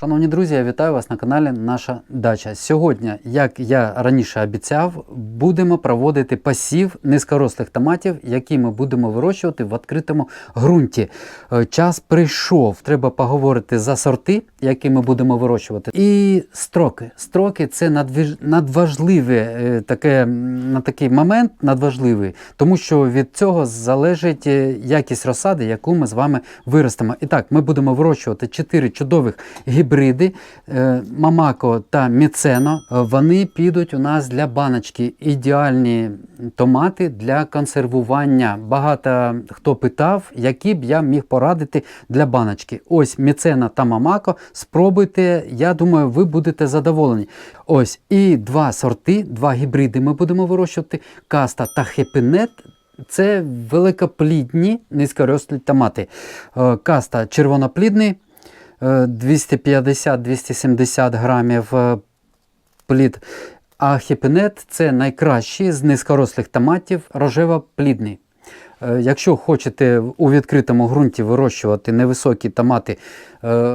Шановні друзі, я вітаю вас на каналі Наша Дача. Сьогодні, як я раніше обіцяв, будемо проводити пасів низькорослих томатів, які ми будемо вирощувати в відкритому ґрунті. Е, Час прийшов. Треба поговорити за сорти, які ми будемо вирощувати. І строки. Строки це надвиж- надважливе таке, на такий момент надважливий, тому що від цього залежить е, якість розсади, яку ми з вами виростемо. І так, ми будемо вирощувати чотири чудових гібриди е, Мамако та Міцено. Вони підуть у нас для баночки. Ідеальні томати для консервування. Багато хто питав, які б я міг порадити для баночки. Ось Міцена та Мамако. Спробуйте, я думаю, ви будете задоволені. Ось і два сорти, два гібриди ми будемо вирощувати: каста та хепінет. Це великоплідні низькорослі томати. Е, Каста червоноплідний, 250-270 грамів е, плід. А хепінет це найкращий з низькорослих томатів рожево-плідний. Е, Якщо хочете у відкритому ґрунті вирощувати невисокі томати е,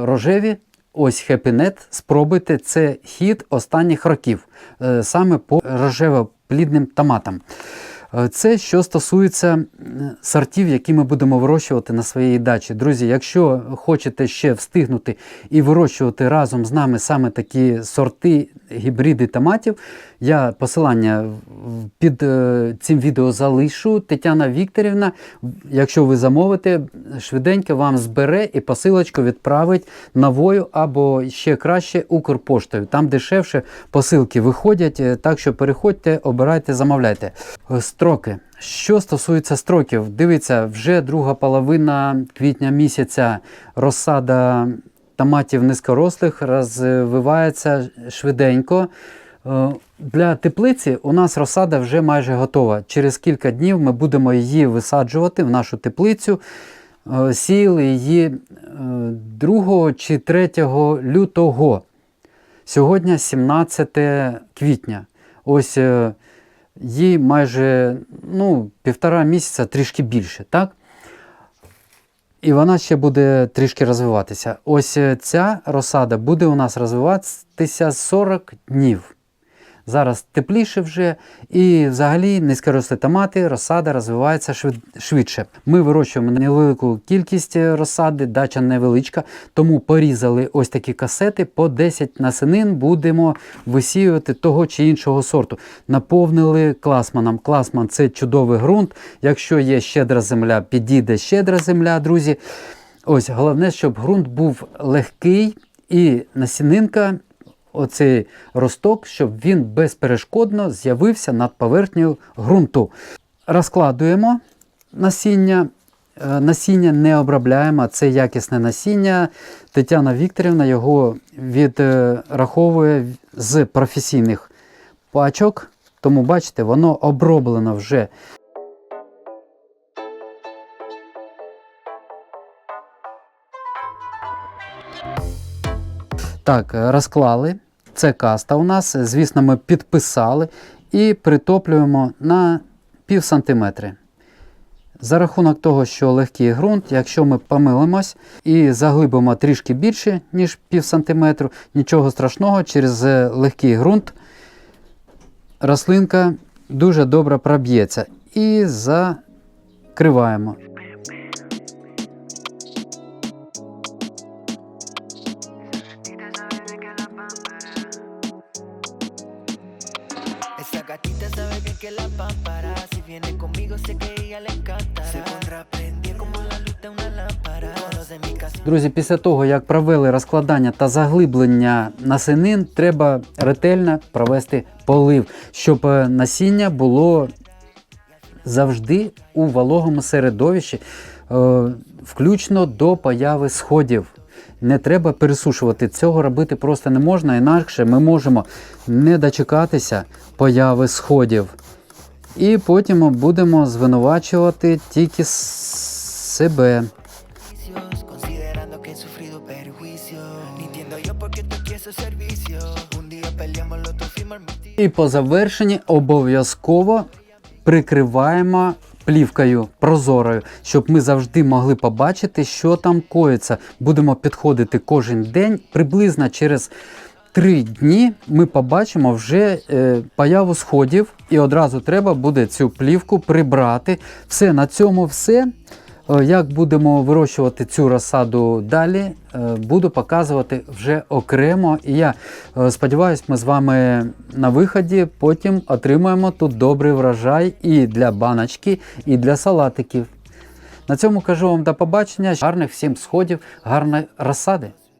рожеві, ось хепінет, спробуйте це хід останніх років е, саме по рожево-плідним томатам. Е, Це що стосується сортів, які ми будемо вирощувати на своїй дачі. Друзі, якщо хочете ще встигнути і вирощувати разом з нами саме такі сорти, гібриди томатів, я посилання під е, цим відео залишу. Тетяна Вікторівна, якщо ви замовите, швиденько вам збере і посилочку відправить новою або ще краще Укрпоштою. Там дешевше посилки виходять, е, так що переходьте, обирайте, замовляйте. Е, Строки. Що стосується строків, дивіться, вже друга половина квітня місяця розсада томатів низькорослих розвивається швиденько. Е, Для теплиці у нас розсада вже майже готова. Через кілька днів ми будемо її висаджувати в нашу теплицю. Е, Сіяли її е, 2 чи 3 лютого. Сьогодні 17 квітня. Ось е, їй майже ну, півтора місяця трішки більше, так? І вона ще буде трішки розвиватися. Ось е, ця розсада буде у нас розвиватися 40 днів. Зараз тепліше вже, і взагалі низькорослі томати, розсада розвивається швидше. Ми вирощуємо невелику кількість е, розсади, дача невеличка, тому порізали ось такі касети по 10 насенин будемо висіювати того чи іншого сорту. Наповнили класманом. Класман це чудовий ґрунт. Якщо є щедра земля, підійде щедра земля, друзі. Ось головне, щоб ґрунт був легкий і насінинка, оцей росток, щоб він безперешкодно з'явився над поверхнею ґрунту. Розкладуємо насіння. Е, Насіння не обробляємо, це якісне насіння. Тетяна Вікторівна його відраховує з професійних пачок. Тому, бачите, воно оброблено вже Так, е, розклали. Це каста у нас. Звісно, ми підписали і притоплюємо на пів сантиметри. За рахунок того, що легкий ґрунт, якщо ми помилимось і заглибимо трішки більше, ніж пів сантиметру, нічого страшного, через е, легкий ґрунт рослинка дуже добре проб'ється. І закриваємо. Que la pámpara Si viene conmigo sé que ella le encantará Se pondrá prendida como la luz de una lámpara Друзі, після того, як провели розкладання та заглиблення насенин, треба ретельно провести полив, щоб е, насіння було завжди у вологому середовищі, е, включно до появи сходів. Не треба пересушувати. Цього робити просто не можна, інакше ми можемо не дочекатися появи сходів. І потім будемо звинувачувати тільки себе. І по завершенні обов'язково прикриваємо плівкою прозорою, щоб ми завжди могли побачити, що там коїться. Будемо підходити кожен день приблизно через. Три дні ми побачимо вже е, появу сходів, і одразу треба буде цю плівку прибрати. Все на цьому все. Е, Як будемо вирощувати цю розсаду далі, е, буду показувати вже окремо. І я е, сподіваюся, ми з вами на виході потім отримаємо тут добрий врожай і для баночки, і для салатиків. На цьому кажу вам до побачення. Гарних всім сходів, гарної розсади.